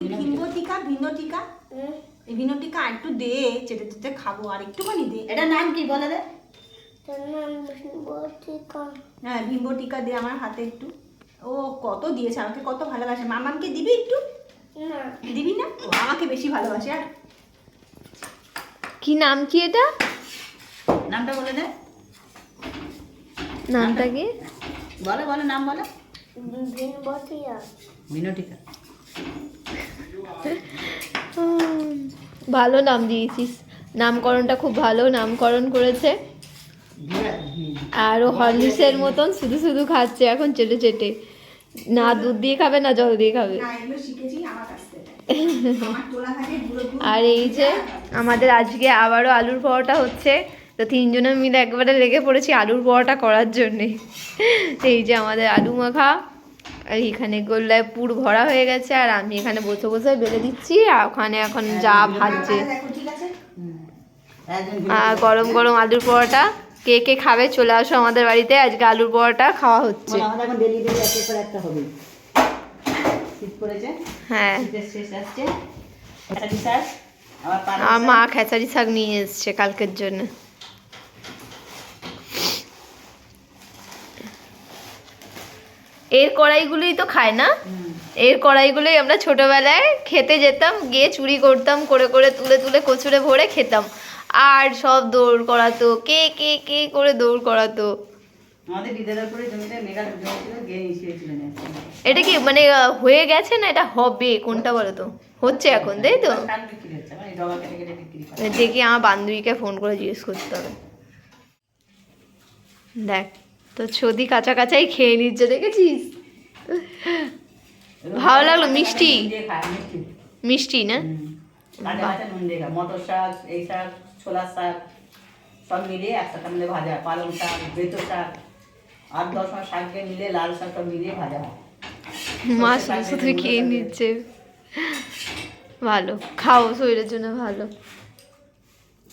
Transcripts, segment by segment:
ভিঙ্গ টিকা ভিন্ন টিকা এই ভিন্ন টিকা আর একটু দে চেটে চেটে খাব আর একটুখানি দে। এটা নাম কি বলে দে? হ্যাঁ টিকা দে আমার হাতে একটু। ও কত দিয়েছে আমাকে কত ভালোবাসে। মামামকে দিবি একটু? দিবি না? ও আমাকে বেশি ভালোবাসে আর কি নাম কি এটা? নামটা বলে দে। নামটা কি? বলে বলে নাম বলে। মিনটিকা ভালো নাম দিয়েছিস। নামকরণটা খুব ভালো নামকরণ করেছে। আর ও হরলিক্সের মতন শুধু শুধু খাচ্ছে এখন চেটে চেটে। না দুধ দিয়ে খাবে না জল দিয়ে খাবে। আর এই যে আমাদের আজকে আবারও আলুর পরোটা হচ্ছে। তো তিনজনে মিলে একবারে লেগে পড়েছি আলুর পরোটা করার জন্যে। এই যে আমাদের আলু মাখা। আর এখানে গোল্লায় পুর ভরা হয়ে গেছে আর আমি এখানে বসে বসে বেলে দিচ্ছি আর ওখানে এখন যা ভাজছে। আর গরম গরম আলুর পরোটা কে কে খাবে চলে আসো আমাদের বাড়িতে আজকে আলুর পরোটা খাওয়া হচ্ছে। হ্যাঁ আর মা খেসারি শাক নিয়ে এসছে কালকের জন্য। এর কড়াইগুলোই তো খায় না? এর কড়াইগুলোই আমরা ছোটবেলায় খেতে যেতাম গিয়ে চুরি করতাম করে করে তুলে তুলে কচুরে ভরে খেতাম। আর সব দৌড় করাতো কে কে কে করে দৌড় করাতো? এটা কি মানে হয়ে গেছে না এটা হবে? কোনটা বলো তো হচ্ছে এখন তাই তো? মানে দেখি আমার বান্ধবীকে ফোন করে জিজ্ঞেস করতে হবে। দেখ তো ছদি কাঁচা কাঁচাই খেয়ে নিচ্ছে দেখেছিস? ভালো লাগল, মিষ্টি? মিষ্টি। না। মটর শাক এই শাক ছোলার শাক সব মিলিয়ে একসাথে ভাজা পালং শাক বেতো শাক আর দশ মাস শাককে মিলে লাল শাক সব মিলিয়ে ভাজা শুধু খেয়ে নিচ্ছে। ভালো খাও শরীরের জন্য ভালো।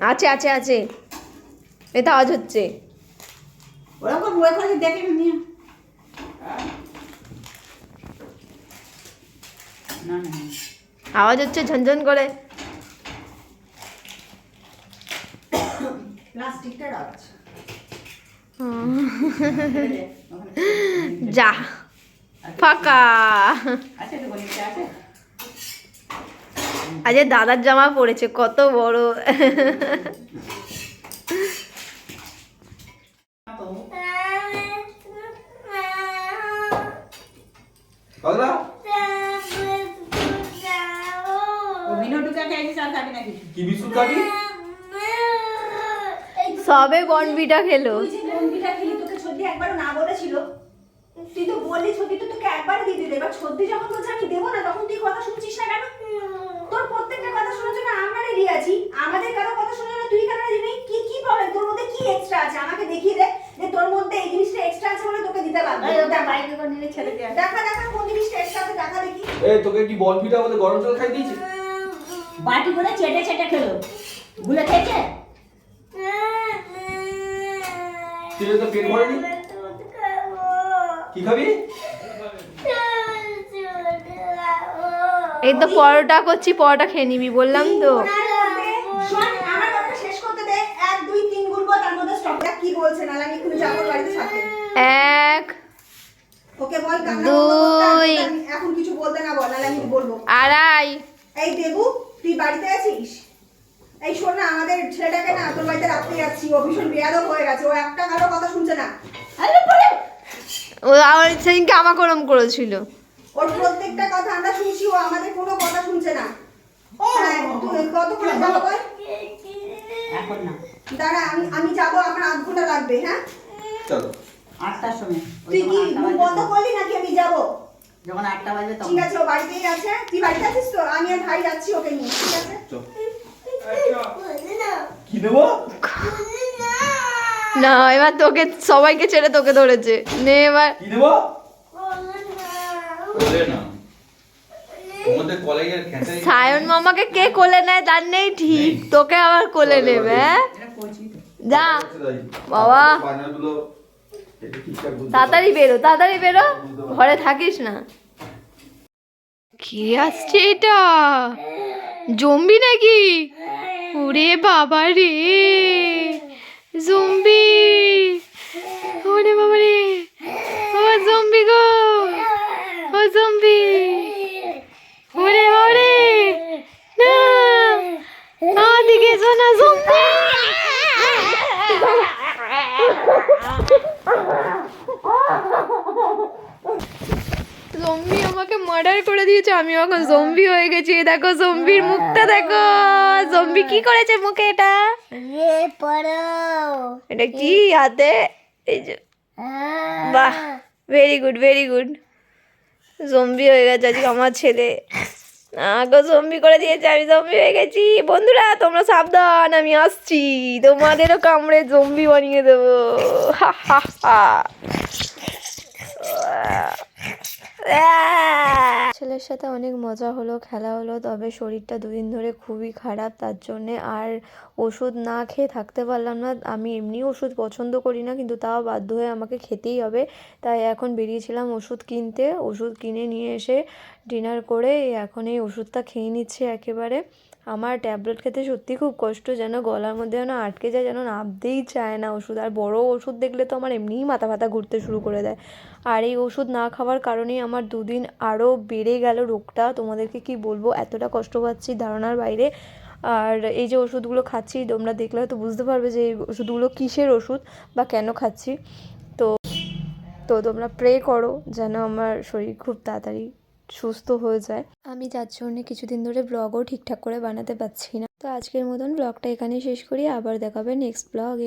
আছে আছে আছে এটা আওয়াজ হচ্ছে। আওয়াজ হচ্ছে ঝনঝন করে। যা। ফাঁকা। আছে? আজকে দাদার জামা পড়েছে কত বড়। সবে বনবিটা খেলো। তুই খেলি তোকে ছদ্দি একবারও না বলেছিল। তুই তো বললি ছদ্দি তো তোকে একবার দিয়ে দিলে এবার ছদ্দি যখন বলছে আমি দেবো না তখন তুই কথা শুনছিস না কেন তোর প্রত্যেকটা কথা শোনার জন্য আমরা রেডি আছি আমাদের কারও কথা শোনার জন্য তুই কেন রেডি নেই কি কি প্রবলেম তোর মধ্যে কি এক্সট্রা আছে আমাকে দেখিয়ে দে যে তোর মধ্যে এই জিনিসটা এক্সট্রা আছে বলে তোকে দিতে পারব এই ওটা বাইকে করে নিলে ছেড়ে দিয়ে দেখা দেখা কোন জিনিসটা এক্সট্রা আছে দেখা দেখি। এ তোকে কি বল পিঠা আমাদের গরম জল খাই দিয়েছে? বাটি করে চেটে চেটে খেলো। ভুলে খেয়েছে? তুই তো পেট ভরেনি? কি খাবি? এই তো পরোটা করছি পরোটা খেয়ে নিবি বললাম তো। আমার কথা শেষ করতে দে। এক দুই তিন গুনবো তার মধ্যে স্টপ কি বলছে আমি এক্ষুনি যাব বাড়িতে সাথে এক ওকে বল দুই। এখন কিছু বলতে না বল নাহলে আমি বলব? আড়াই। এই দেবু তুই বাড়িতে আছিস? এই শোন না আমাদের ছেলেটাকে না তোর বাড়িতে রাখতে যাচ্ছি ও ভীষণ বেয়াদব হয়ে গেছে ও একটা কারও কথা শুনছে না। ও আমার সেদিনকে আমাকে ওরম করেছিল। ওর প্রত্যেকটা কথা আমরা শুনছি ও আমাদের কোনো কথা শুনছে না। হ্যাঁ তুই কতক্ষণে যাব বল? এখন না। দাঁড়া আমি আমি যাব আমার আধ ঘণ্টা লাগবে হ্যাঁ? চলো। আটটার সময়। তুই কি মুখ বন্ধ করলি নাকি আমি যাব? যখন আটটা বাজবে তখন। ঠিক আছে ও বাড়িতেই আছে। তুই বাড়িতে আছিস তো? আমি আর ভাই যাচ্ছি ওকে নিয়ে ঠিক আছে? কি দেবো? না এবার তোকে সবাইকে ছেড়ে তোকে ধরেছে। নে এবার। কি দেবো? বলে না। তোমাদের কলেজের খেঁচাই সায়ন মামাকে কে কোলে নেয় তার নেই ঠিক। তোকে আবার কোলে নেবে হ্যাঁ? যা। বাবা। বানাগুলো এটা ঠিকঠাক বুঝতে তাড়াতাড়ি বেরো তাড়াতাড়ি বেরো। ঘরে থাকিস না। কি আসছে এটা? জম্বি নাকি? ওরে বাবা রে। জম্বি। ওরে বাবা রে। ও জম্বি গো ও জম্বি ওরে ওরে না আদিকে শোনা জম্বি জম্বি আমাকে মার্ডার করে দিয়েছে আমি এখন জম্বি হয়ে গেছি। দেখো জম্বির মুখটা দেখো। জম্বি কি করেছে মুখে এটা? এটা কি হাতে? এই যে। বাহ very good very good zombie হয়ে গেছে আজকে আমার ছেলে। আগো জম্বি করে দিয়েছে আমি জম্বি হয়ে গেছি। বন্ধুরা তোমরা সাবধান আমি আসছি। তোমাদেরও কামড়ে জম্বি বানিয়ে দেবো। হা হা হা। ছেলের সাথে অনেক মজা হলো, খেলা হলো, তবে শরীরটা দুদিন ধরে খুবই খারাপ, তার জন্যে আর ওষুধ না খেয়ে থাকতে পারলাম না। আমি এমনি ওষুধ পছন্দ করি না, কিন্তু তাও বাধ্য হয়ে আমাকে খেতেই হবে। তাই এখন বেরিয়েছিলাম ওষুধ কিনতে, ওষুধ কিনে নিয়ে এসে ডিনার করে এখন এই ওষুধটা খেয়ে নিচ্ছে একেবারে। আমার ট্যাবলেট খেতে সত্যি খুব কষ্ট, যেন গলার মধ্যে যেন আটকে যায়, যেন নামতেই চায় না ওষুধ। আর বড় ওষুধ দেখলে তো আমার এমনিই মাথা ব্যথা ঘুরতে শুরু করে দেয়। আর এই ওষুধ না খাওয়ার কারণেই আমার দুদিন আরও বেড়ে গেল রোগটা। তোমাদেরকে কি বলব? এতটা কষ্ট পাচ্ছি ধারণার বাইরে। আর এই যে ওষুধগুলো খাচ্ছি, তোমরা দেখলে হয়তো বুঝতে পারবে যে এই ওষুধগুলো কিসের ওষুধ বা কেন খাচ্ছি। তো তো তোমরা প্রে করো, যেন আমার শরীর খুব তাড়াতাড়ি সুস্থ হয়ে যায়। আমি যার জন্য কিছুদিন ধরে ব্লগও ঠিকঠাক করে বানাতে পারছি না। তো আজকের মতন ব্লগটা এখানেই শেষ করি। আবার দেখাবে নেক্সট ব্লগে